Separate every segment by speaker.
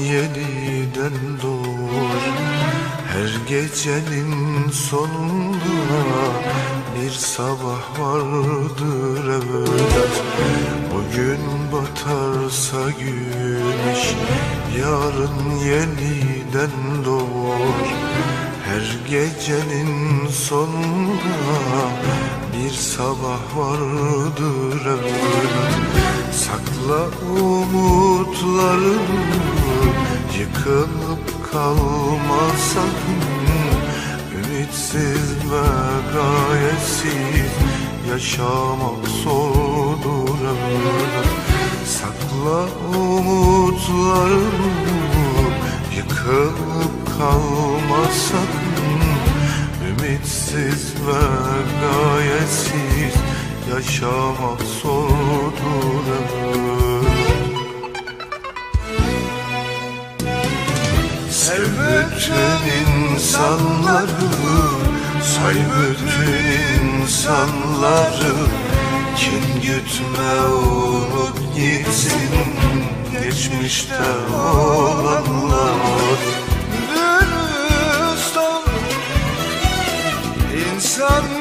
Speaker 1: yeniden doğar. Her gecenin sonunda bir sabah vardır evlat. Bugün batarsa güneş yarın yeniden doğar. Her gecenin sonunda bir sabah vardır evlat. Sakla umutlarını Yıkılıp kalma sakın Ümitsiz ve gayetsiz Yaşamak zordur evlat Sakla umutlarını Yıkılıp kalma sakın Ümitsiz ve gayetsiz Yaşamak zordur insanları Say bütün insanları. Kin gütme unut gitsin Geçmişte olanlar. Dürüst ol İnsancıl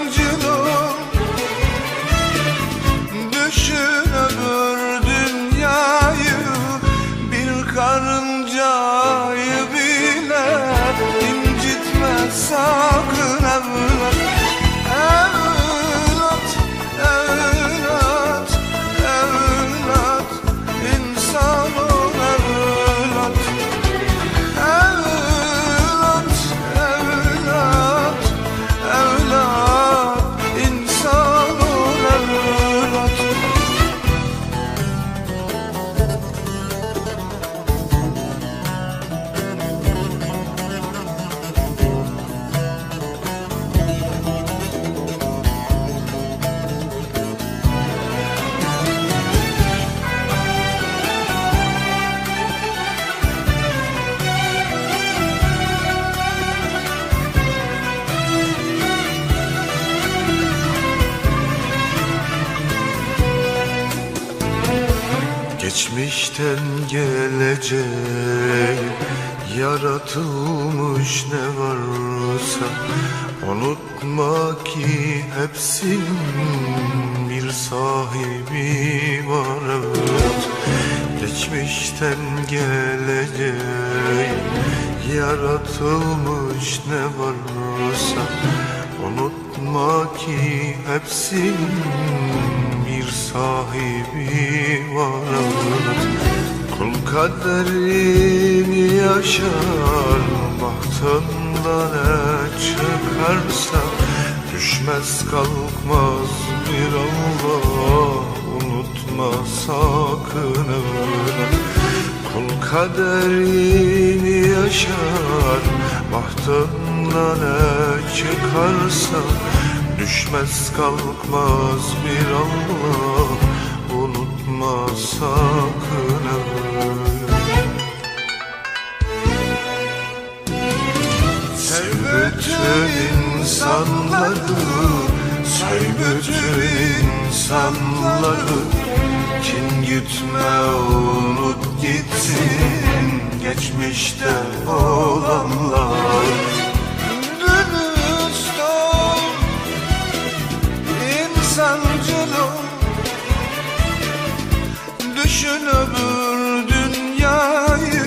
Speaker 1: Geçmişten gelecek yaratılmış ne varsa Unutma ki hepsinin bir sahibi var. Evet Geçmişten gelecek yaratılmış ne varsa Unutma ki hepsinin bir sahibi var. Kul kaderini yaşar Bahtında ne çıkarsa Düşmez kalkmaz bir Allah Unutma sakın evlat Kul kaderini yaşar Bahtında ne çıkarsa Düşmez kalkmaz bir Allah Unutma sakın Sev bütün insanları Say bütün insanları. Kin gütme unut gitsin Geçmişte olanlar Düşün öbür dünyayı.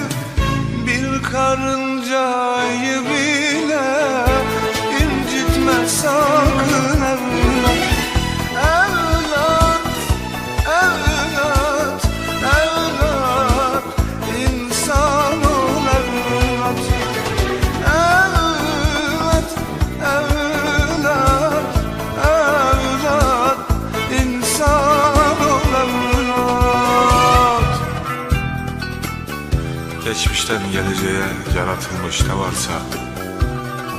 Speaker 1: Bir karıncayı
Speaker 2: Geçmişten geleceğe yaratılmış ne varsa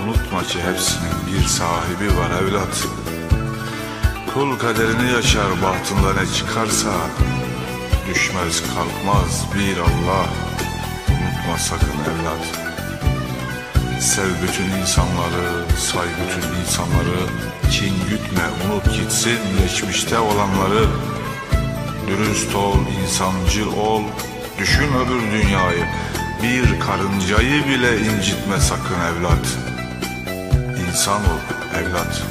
Speaker 2: Unutma ki hepsinin bir sahibi var evlat. Kul kaderini yaşar bahtında ne çıkarsa Düşmez kalkmaz bir Allah. Unutma sakın evlat. Sev bütün insanları, say bütün insanları. Kin gütme, unut gitsin geçmişte olanları. Dürüst ol, insancıl ol Düşün öbür dünyayı Bir karıncayı bile incitme sakın evlat. İnsan ol evlat